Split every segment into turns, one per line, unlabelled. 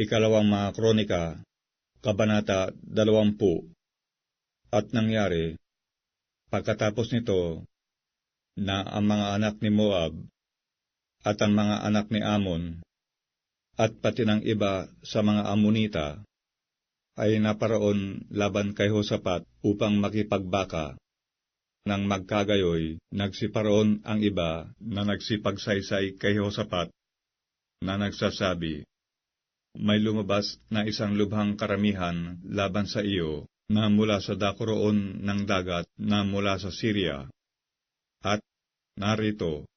Ikalawang mga kronika, Kabanata 20 At nangyari, pagkatapos nito, na ang mga anak ni Moab at ang mga anak ni Amon at pati ng iba sa mga Amonita ay naparoon laban kay Hosapat upang makipagbaka. Nang magkagayoy, nagsiparoon ang iba na nagsipagsaysay kay Hosapat na nagsasabi, May lumabas na isang lubhang karamihan laban sa iyo na mula sa dakoroon ng dagat na mula sa Syria. At narito,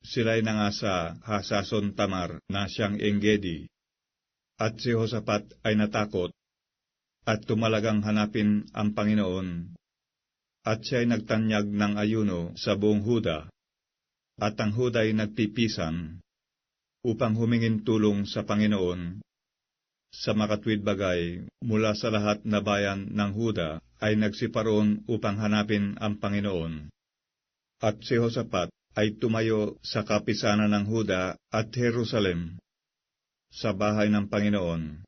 sila'y na nga sa Hasason Tamar na siyang Engedi. At si Hosapat ay natakot at tumalagang hanapin ang Panginoon. At siya'y nagtanyag ng ayuno sa buong Huda, at ang Huda ay nagpipisan upang humingin tulong sa Panginoon. Sa makatwid bagay, mula sa lahat na bayan ng Huda ay nagsiparoon upang hanapin ang Panginoon. At si Hosapat ay tumayo sa kapisanan ng Huda at Jerusalem, sa bahay ng Panginoon,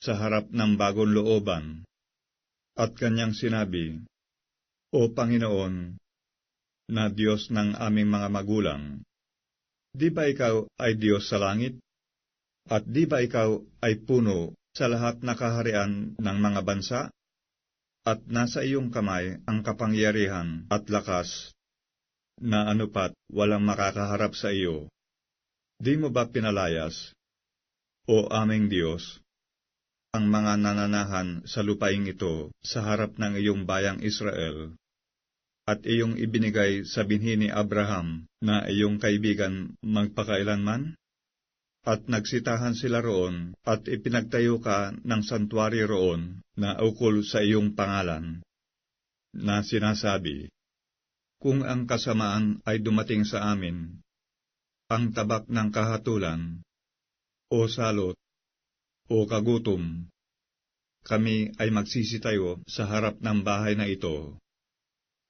sa harap ng bagong looban, at kanyang sinabi, O Panginoon, na Diyos ng aming mga magulang, di ba ikaw ay Diyos sa langit? At di ba ikaw ay puno sa lahat na kaharian ng mga bansa? At nasa iyong kamay ang kapangyarihan at lakas na anupat walang makakaharap sa iyo. Di mo ba pinalayas, O aming Diyos, ang mga nananahan sa lupaing ito sa harap ng iyong bayang Israel, at iyong ibinigay sa binhi ni Abraham na iyong kaibigan magpakailanman? At nagsitahan sila roon, at ipinagtayo ka ng santuari roon na ukol sa iyong pangalan, na sinasabi, Kung ang kasamaan ay dumating sa amin, ang tabak ng kahatulan, o salot, o kagutom, kami ay magsisitayo sa harap ng bahay na ito,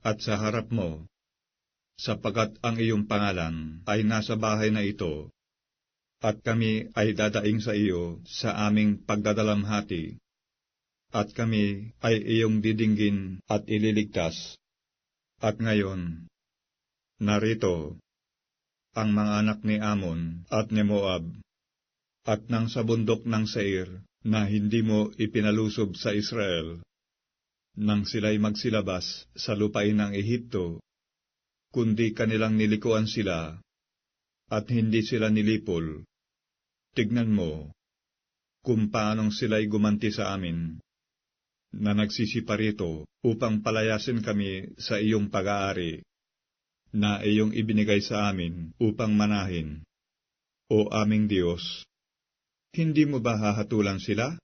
at sa harap mo, sapagkat ang iyong pangalan ay nasa bahay na ito, at kami ay dadaing sa iyo sa aming pagdadalamhati, at kami ay iyong didinggin at ililigtas. At ngayon, narito, ang mga anak ni Amon at ni Moab, at nang sa bundok ng Seir, na hindi mo ipinalusob sa Israel, nang sila'y magsilabas sa lupain ng Ehipto, kundi kanilang nilikuan sila, at hindi sila nilipol. Tignan mo, kung paanong sila'y gumanti sa amin, na nagsisiparito upang palayasin kami sa iyong pag-aari, na iyong ibinigay sa amin upang manahin. O aming Diyos, hindi mo ba hahatulan sila?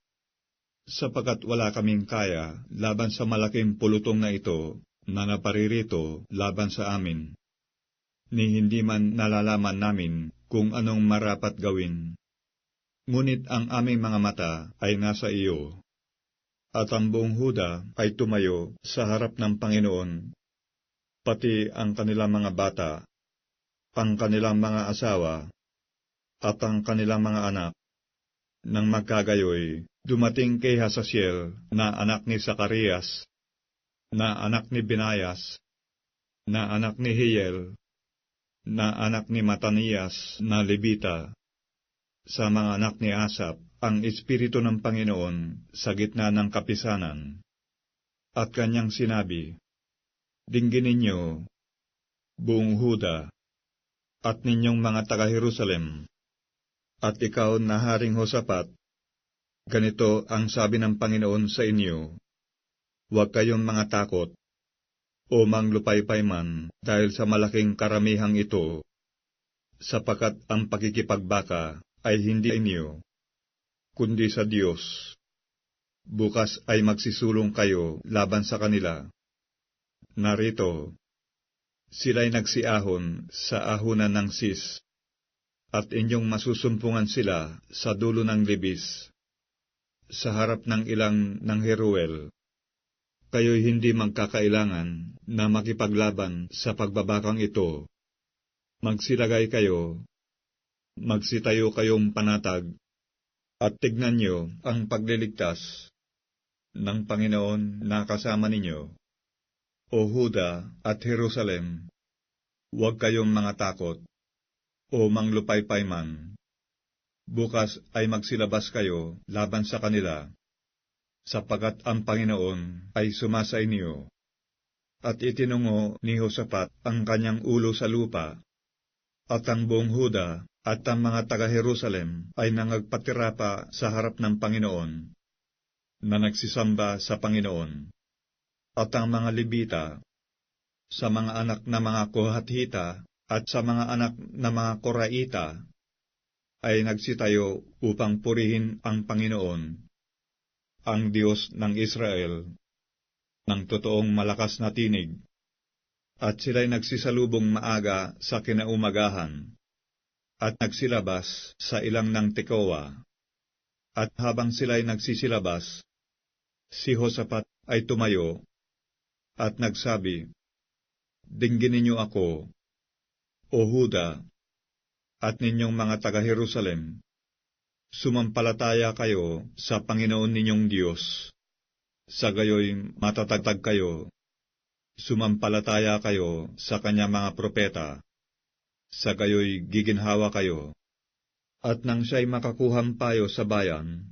Sapagat wala kaming kaya laban sa malaking pulutong na ito na naparirito laban sa amin. Ni hindi man nalalaman namin kung anong marapat gawin. Ngunit ang aming mga mata ay nasa iyo. At ang buong Huda ay tumayo sa harap ng Panginoon, pati ang kanilang mga bata, ang kanilang mga asawa, at ang kanilang mga anak, nang magkagayoy, dumating kay Hasasiel na anak ni Sakarias, na anak ni Binayas, na anak ni Hiel, na anak ni Matanias na Levita, sa mga anak ni Asap, ang Espiritu ng Panginoon sa gitna ng kapisanan. At kanyang sinabi, Dinggin ninyo, buong Huda, at ninyong mga taga-Jerusalem, at ikaw na Haring Hosapat, ganito ang sabi ng Panginoon sa inyo, Huwag kayong mga takot, o manglupaypay man dahil sa malaking karamihang ito, sapagat ang pakikipagbaka ay hindi inyo, kundi sa Diyos. Bukas ay magsisulong kayo laban sa kanila. Narito, sila'y nagsiahon sa ahunan ng sis, at inyong masusumpungan sila sa dulo ng libis, sa harap ng ilang ng Heruel. Kayo'y hindi magkakailangan na makipaglaban sa pagbabakang ito. Magsilagay kayo, magsitayo kayong panatag, At tignan niyo ang pagliligtas ng Panginoon na kasama ninyo. O Huda at Jerusalem, huwag kayong mga takot, o manglupaypay man. Bukas ay magsilabas kayo laban sa kanila, sapagat ang Panginoon ay sumasa inyo. At itinungo ni Hosapat ang kanyang ulo sa lupa, at ang buong Huda at ang mga taga-Jerusalem ay nangagpatira pa sa harap ng Panginoon, na nagsisamba sa Panginoon. At ang mga Libita, sa mga anak na mga Kohathita at sa mga anak na mga Koraita, ay nagsitayo upang purihin ang Panginoon, ang Diyos ng Israel, ng totoong malakas na tinig, at sila'y nagsisalubong maaga sa kinaumagahan, at nagsilabas sa ilang ng Tekoa. At habang sila'y nagsisilabas, si Hosapat ay tumayo, at nagsabi, Dinggin ninyo ako, O Huda, at ninyong mga taga-Jerusalem, sumampalataya kayo sa Panginoon ninyong Diyos. Sa gayoy matatagtag kayo, sumampalataya kayo sa kanya mga propeta. Sa gayoy giginhawa kayo. At nang siya'y makakuhang payo sa bayan,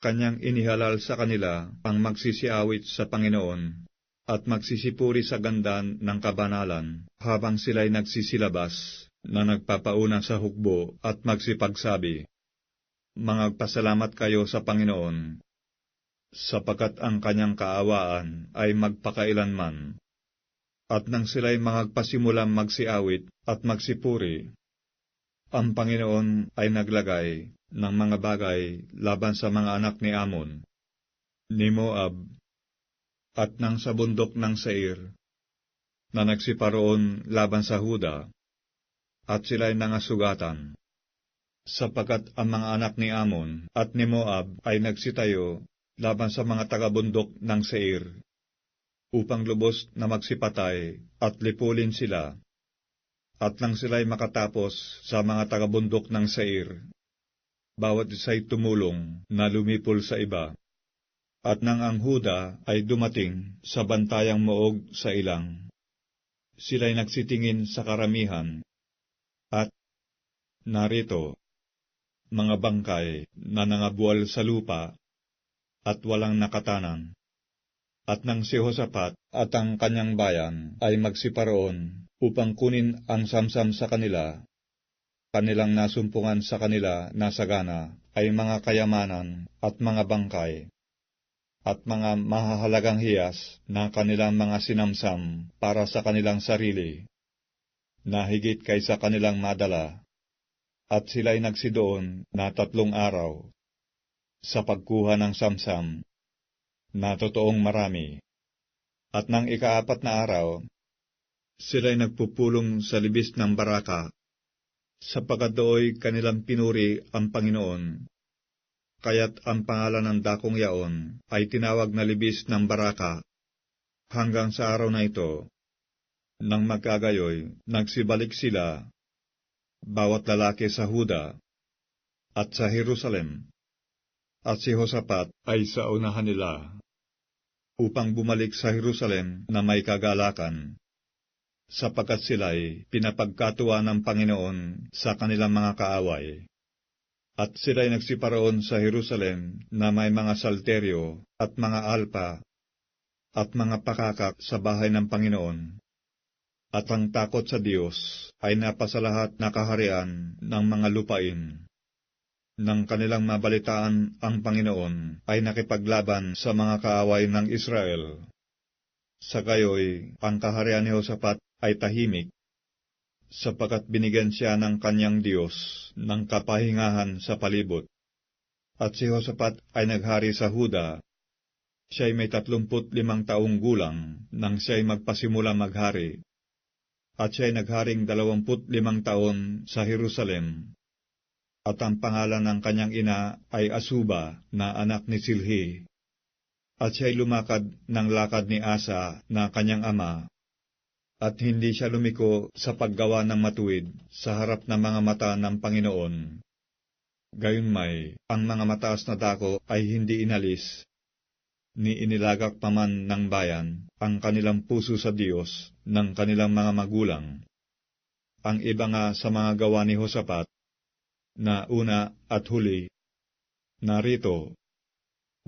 kanyang inihalal sa kanila ang magsisiawit sa Panginoon at magsisipuri sa ganda ng kabanalan habang sila'y nagsisilabas na nagpapauna sa hukbo at magsipagsabi, Mangagpasalamat kayo sa Panginoon, sapagkat ang kanyang kaawaan ay magpakailanman. At nang sila'y magpasimulang magsiawit at magsipuri, ang Panginoon ay naglagay ng mga bagay laban sa mga anak ni Amon, ni Moab, at nang sa bundok ng Seir, na nagsiparoon laban sa Huda, at sila'y nangasugatan, sapagkat ang mga anak ni Amon at ni Moab ay nagsitayo laban sa mga taga-bundok ng Seir, upang lubos na magsipatay at lipulin sila, at nang sila'y makatapos sa mga taga-bundok ng Seir, bawat isa'y tumulong na lumipol sa iba. At nang ang Huda ay dumating sa bantayang moog sa ilang, sila'y nagsitingin sa karamihan, at narito, mga bangkay na nangabual sa lupa at walang nakatanan. At nang si Hosapat at ang kanyang bayan ay magsiparoon upang kunin ang samsam sa kanila, kanilang nasumpungan sa kanila na sagana ay mga kayamanan at mga bangkay, at mga mahahalagang hiyas na kanilang mga sinamsam para sa kanilang sarili, na higit kaysa kanilang madala, at sila'y nagsidoon na tatlong araw sa pagkuha ng samsam, na totoong marami. At nang ikaapat na araw, sila'y nagpupulong sa libis ng baraka, sapagkat dooy kanilang pinuri ang Panginoon. Kaya't ang pangalan ng dakong yaon ay tinawag na libis ng baraka. Hanggang sa araw na ito, nang magkagayoy, nagsibalik sila, bawat lalaki sa Huda at sa Jerusalem, at si Hosapat ay sa unahan nila, upang bumalik sa Jerusalem na may kagalakan, sapagkat sila'y pinapagkatuwa ng Panginoon sa kanilang mga kaaway. At sila'y nagsiparoon sa Jerusalem na may mga salteryo at mga alpa at mga pakakak sa bahay ng Panginoon. At ang takot sa Diyos ay napasalahat na kaharian ng mga lupain nang kanilang mabalitaan ang Panginoon ay nakipaglaban sa mga kaaway ng Israel. Sa gayoy, ang kaharian ni Hosapat ay tahimik, sapagkat binigyan siya ng kanyang Diyos ng kapahingahan sa palibot. At si Hosapat ay naghari sa Huda. Siya'y may tatlumput limang taong gulang nang siya'y magpasimula maghari. At siya'y nagharing dalawamput limang taon sa Jerusalem at ang pangalan ng kanyang ina ay Asuba na anak ni Silhi. At siya'y lumakad ng lakad ni Asa na kanyang ama, at hindi siya lumiko sa paggawa ng matuwid sa harap ng mga mata ng Panginoon. Gayunmay, ang mga mataas na dako ay hindi inalis, ni inilagak pa man ng bayan ang kanilang puso sa Diyos ng kanilang mga magulang. Ang iba nga sa mga gawa ni Hosapat, na una at huli, narito,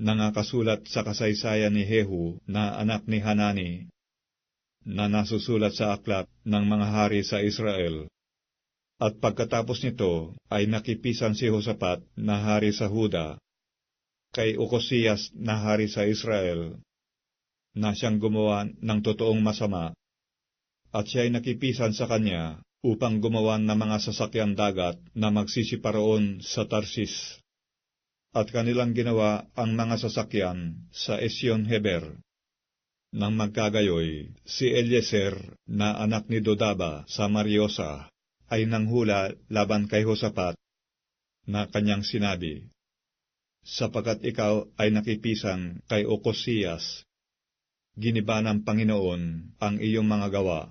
nangakasulat sa kasaysayan ni Hehu na anak ni Hanani, na nasusulat sa aklat ng mga hari sa Israel. At pagkatapos nito ay nakipisan si Hosapat na hari sa Huda, kay Ukosiyas na hari sa Israel, na siyang gumawa ng totoong masama, at siya ay nakipisan sa kanya upang gumawa ng mga sasakyan dagat na magsisiparoon sa Tarsis. At kanilang ginawa ang mga sasakyan sa Esyon Heber. Nang magkagayoy, si Eliezer na anak ni Dodaba sa Mariosa ay nanghula laban kay Hosapat na kanyang sinabi, Sapagat ikaw ay nakipisan kay Okosiyas, giniba ng Panginoon ang iyong mga gawa,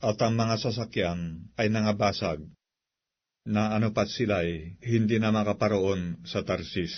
at ang mga sasakyan ay nangabasag, na anupat sila'y hindi na makaparoon sa Tarsis.